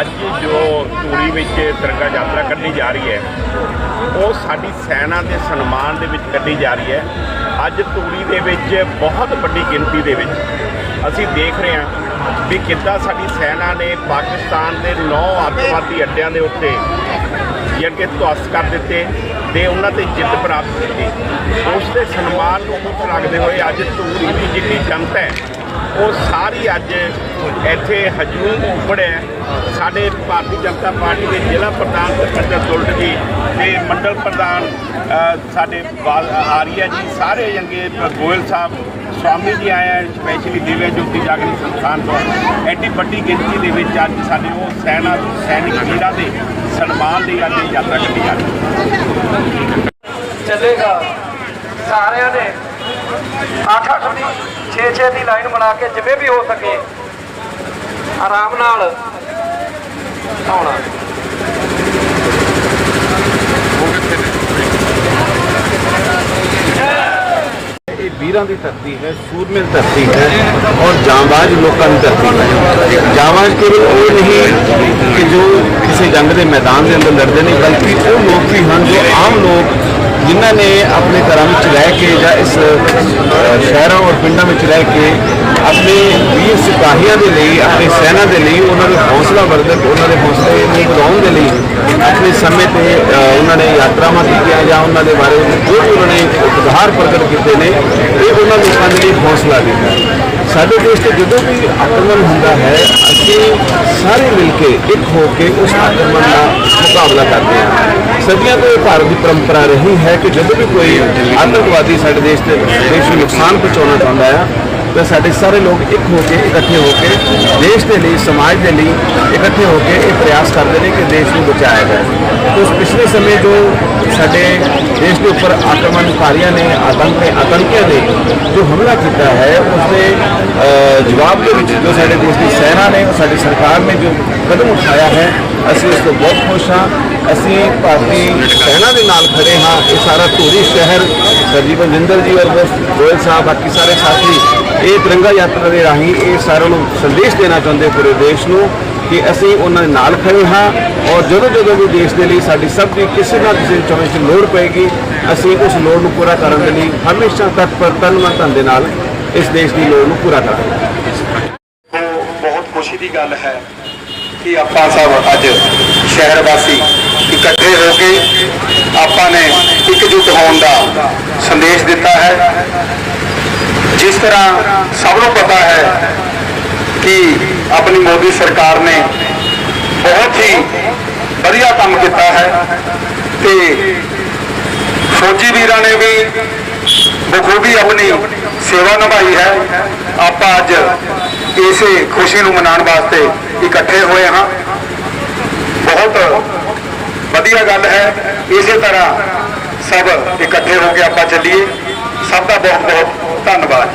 ਅੱਜ ਜੋ ਧੂਰੀ ਵਿੱਚ ਤਿਰੰਗਾ ਯਾਤਰਾ ਕੱਢੀ ਜਾ ਰਹੀ ਹੈ, ਉਹ ਸਾਡੀ ਸੈਨਾ ਦੇ ਸਨਮਾਨ ਦੇ ਵਿੱਚ ਕੱਢੀ ਜਾ ਰਹੀ ਹੈ। ਅੱਜ ਧੂਰੀ ਦੇ ਵਿੱਚ ਬਹੁਤ ਵੱਡੀ ਗਿਣਤੀ ਦੇ ਵਿੱਚ ਅਸੀਂ ਦੇਖ ਰਹੇ ਹਾਂ ਵੀ ਕਿੱਦਾਂ ਸਾਡੀ ਸੈਨਾ ਨੇ ਪਾਕਿਸਤਾਨ ਦੇ 9 ਅੱਤਵਾਦੀ ਅੱਡਿਆਂ ਦੇ ਉੱਤੇ ਜਿਹੜੇ ਧਵਸ ਕਰ ਦਿੱਤੇ ਤੇ ਉਹਨਾਂ ਤੇ ਜਿੱਤ ਪ੍ਰਾਪਤ ਕੀਤੀ। ਉਸ ਦੇ ਸਨਮਾਨ ਨੂੰ ਮੁੱਖ ਰੱਖਦੇ ਹੋਏ ਅੱਜ ਧੂਰੀ ਦੀ ਜਿੰਨੀ ਜਨਤਾ ਹੈ ਉਹ ਸਾਰੀ ਅੱਜ ਇੱਥੇ ਹਜੂਮ ਉਮੜਿਆ ਸਾਡੇ ਭਾਰਤੀ ਜਨਤਾ ਪਾਰਟੀ ਦੇ ਜ਼ਿਲ੍ਹਾ ਪ੍ਰਧਾਨ ਤਪਿੰਦਰ ਦੁਲਟ ਜੀ ਤੇ ਮੰਡਲ ਪ੍ਰਧਾਨ ਸਾਡੇ ਆਰੀਆ ਜੀ, ਸਾਰੇ ਜੰਗੇ ਗੋਇਲ ਸਾਹਿਬ, ਸਵਾਮੀ ਜੀ ਆਇਆ ਸਪੈਸ਼ਲੀ ਦਿਵਿਆ ਜੋਤੀ ਜਾਗਰਣ ਸੰਸਥਾਨ ਤੋਂ। ਐਡੀ ਵੱਡੀ ਗਿਣਤੀ ਦੇ ਵਿੱਚ ਅੱਜ ਸਾਡੇ ਉਹ ਸੈਨਾ, ਸੈਨਿਕ ਵੀਰਾਂ ਦੇ ਸਨਮਾਨ ਲਈ ਅੱਜ ਯਾਤਰਾ ਕੱਢੀ ਜਾ ਰਹੀ ਚੱਲੇਗਾ। ਸਾਰਿਆਂ ਨੇ 8-8 ਦੀ 6-6 ਦੀ ਲਾਈਨ ਬਣਾ ਕੇ ਜਿਵੇਂ ਵੀ ਹੋ ਸਕੇ ਆਰਾਮ ਨਾਲ ਆਉਣਾ। ਇਹ ਵੀਰਾਂ ਦੀ ਧਰਤੀ ਹੈ, ਸੂਰਮੇ ਦੀ ਧਰਤੀ ਹੈ ਔਰ ਜਾਂਬਾਜ਼ ਲੋਕਾਂ ਦੀ ਧਰਤੀ ਹੈ। ਜਾਂਬਾਜ਼ ਕੇਵਲ ਉਹ ਨਹੀਂ ਕਿ ਜੋ ਕਿਸੇ ਜੰਗ ਦੇ ਮੈਦਾਨ ਦੇ ਅੰਦਰ ਲੜਦੇ ਨੇ, ਬਲਕਿ ਉਹ ਲੋਕ ਵੀ ਹਨ ਜੋ ਆਮ ਲੋਕ ਜਿਨ੍ਹਾਂ ਨੇ ਆਪਣੇ ਘਰਾਂ ਵਿੱਚ ਰਹਿ ਕੇ ਜਾਂ ਇਸ ਸ਼ਹਿਰਾਂ ਔਰ ਪਿੰਡਾਂ ਵਿੱਚ ਰਹਿ ਕੇ ਆਪਣੇ ਵੀਰ ਸਿਪਾਹੀਆਂ ਦੇ ਲਈ, ਆਪਣੇ ਸੈਨਾ ਦੇ ਲਈ ਉਹਨਾਂ ਨੂੰ ਹੌਸਲਾ ਵਰਧਕ, ਉਹਨਾਂ ਦੇ ਹੌਸਲੇ ਨੂੰ ਵਧਾਉਣ ਦੇ ਲਈ ਆਪਣੇ ਸਮੇਂ ਤੇ ਉਹਨਾਂ ਨੇ ਯਾਤਰਾਵਾਂ ਕੀਤੀਆਂ ਜਾਂ ਉਹਨਾਂ ਦੇ ਬਾਰੇ ਜੋ ਵੀ ਉਹਨਾਂ ਨੇ ਉਪਹਾਰ ਪ੍ਰਗਟ ਕੀਤੇ ਨੇ, ਇਹ ਉਹਨਾਂ ਲੋਕਾਂ ਦੇ ਲਈ ਹੌਸਲਾ ਦਿੰਦਾ ਸਾਡੇ ਦੇਸ਼ ਤੇ ਜਦੋਂ ਵੀ ਆਕਰਮਣ ਹੁੰਦਾ ਹੈ, ਅਸੀਂ ਸਾਰੇ ਮਿਲ ਕੇ ਇੱਕ ਹੋ ਕੇ ਉਸ ਆਕਰਮਣ ਦਾ ਮੁਕਾਬਲਾ ਕਰਦੇ ਹਾਂ। ਸਦੀਆਂ ਤੋਂ ਇਹ ਭਾਰਤ ਦੀ ਪਰੰਪਰਾ ਰਹੀ ਹੈ ਕਿ ਜਦੋਂ ਵੀ ਕੋਈ ਆਤੰਕਵਾਦੀ ਸਾਡੇ ਦੇਸ਼ ਤੇ, ਦੇਸ਼ ਨੂੰ ਨੁਕਸਾਨ ਪਹੁੰਚਾਉਣਾ ਚਾਹੁੰਦਾ ਹੈ, ਤਾਂ ਸਾਡੇ ਸਾਰੇ ਲੋਕ ਇੱਕ ਹੋ ਕੇ, ਇਕੱਠੇ ਹੋ ਕੇ ਦੇਸ਼ ਦੇ ਲਈ, ਸਮਾਜ ਦੇ ਲਈ ਇਕੱਠੇ ਹੋ ਕੇ ਇਹ ਪ੍ਰਯਾਸ ਕਰਦੇ ਨੇ ਕਿ ਦੇਸ਼ ਨੂੰ ਬਚਾਇਆ ਜਾਏ। ਉਸ ਪਿਛਲੇ ਸਮੇਂ ਜੋ ਸਾਡੇ ਦੇਸ਼ ਦੇ ਉੱਪਰ ਆਕਰਮਣਕਾਰੀਆਂ ਨੇ, ਆਤੰਕ ਨੇ, ਆਤੰਕੀਆਂ ਨੇ ਜੋ ਹਮਲਾ ਕੀਤਾ ਹੈ ਉਸ ਦੇ ਜਵਾਬ ਦੇ ਵਿੱਚ ਜੋ ਸਾਡੇ ਦੇਸ਼ ਦੀ ਸੈਨਾ ਨੇ ਸਾਡੀ ਸਰਕਾਰ ਨੇ ਜੋ ਕਦਮ ਉਠਾਇਆ ਹੈ, ਅਸੀਂ ਉਸ ਤੋਂ ਬਹੁਤ ਖੁਸ਼ ਹਾਂ। ਅਸੀਂ ਭਾਰਤੀ ਸੈਨਾ ਦੇ ਨਾਲ ਖੜੇ ਹਾਂ, ਇਹ ਸਾਰਾ ਧੂਰੀ ਸ਼ਹਿਰ ਸਰਜੀਤ ਜਿੰਦਲ ਜੀ ਔਰ ਗੋਇਲ ਸਾਹਿਬ, ਬਾਕੀ ਸਾਰੇ ਸਾਥੀ, ਇਹ ਤਿਰੰਗਾ ਯਾਤਰਾ ਦੇ ਰਾਹੀਂ ਇਹ ਸਾਰਿਆਂ ਨੂੰ ਸੰਦੇਸ਼ ਦੇਣਾ ਚਾਹੁੰਦੇ ਪੂਰੇ ਦੇਸ਼ ਨੂੰ ਕਿ ਅਸੀਂ ਉਹਨਾਂ ਦੇ ਨਾਲ ਖੜੇ ਹਾਂ ਔਰ ਜਦੋਂ ਜਦੋਂ ਵੀ ਦੇਸ਼ ਦੇ ਲਈ ਸਾਡੀ ਸਭ ਦੀ ਕਿਸੇ ਨਾ ਕਿਸੇ ਚੋਣ ਚ ਲੋੜ ਪਏਗੀ, ਅਸੀਂ ਉਸ ਲੋੜ ਨੂੰ ਪੂਰਾ ਕਰਨ ਦੇ ਲਈ ਹਮੇਸ਼ਾ ਤਤਪਰ ਤਨ ਮਨ ਧਨ ਦੇ ਨਾਲ ਇਸ ਦੇਸ਼ ਦੀ ਲੋੜ ਨੂੰ ਪੂਰਾ ਕਰਾਂਗੇ। ਉਹ ਬਹੁਤ ਖੁਸ਼ੀ ਦੀ ਗੱਲ ਹੈ ਕਿ ਆਪਾਂ ਸਭ ਅੱਜ ਸ਼ਹਿਰ ਵਾਸੀ ਇਕੱਠੇ ਹੋ ਕੇ ਆਪਾਂ ਨੇ ਇਕਜੁੱਟ ਹੋਣ ਦਾ ਸੰਦੇਸ਼ ਦਿੱਤਾ ਹੈ। ਜਿਸ ਤਰ੍ਹਾਂ ਸਭ ਨੂੰ ਪਤਾ ਹੈ ਕਿ ਆਪਣੀ ਮੋਦੀ ਸਰਕਾਰ ਨੇ ਬਹੁਤ ਹੀ ਵਧੀਆ ਕੰਮ ਕੀਤਾ ਹੈ ਤੇ ਫੌਜੀ ਵੀਰਾਂ ਨੇ ਵੀ ਬਖੂਬੀ ਆਪਣੀ ਸੇਵਾ ਨਿਭਾਈ ਹੈ। ਆਪਾਂ ਅੱਜ ਇਸੇ ਖੁਸ਼ੀ ਨੂੰ ਮਨਾਉਣ ਵਾਸਤੇ ਇਕੱਠੇ ਹੋਏ ਹਾਂ। ਬਹੁਤ ਵਧੀਆ ਗੱਲ ਹੈ, ਇਸੇ ਤਰ੍ਹਾਂ ਸਭ ਇਕੱਠੇ ਹੋ ਕੇ ਆਪਾਂ ਚੱਲੀਏ। ਸਭ ਦਾ ਬਹੁਤ ਬਹੁਤ ਧੰਨਵਾਦ।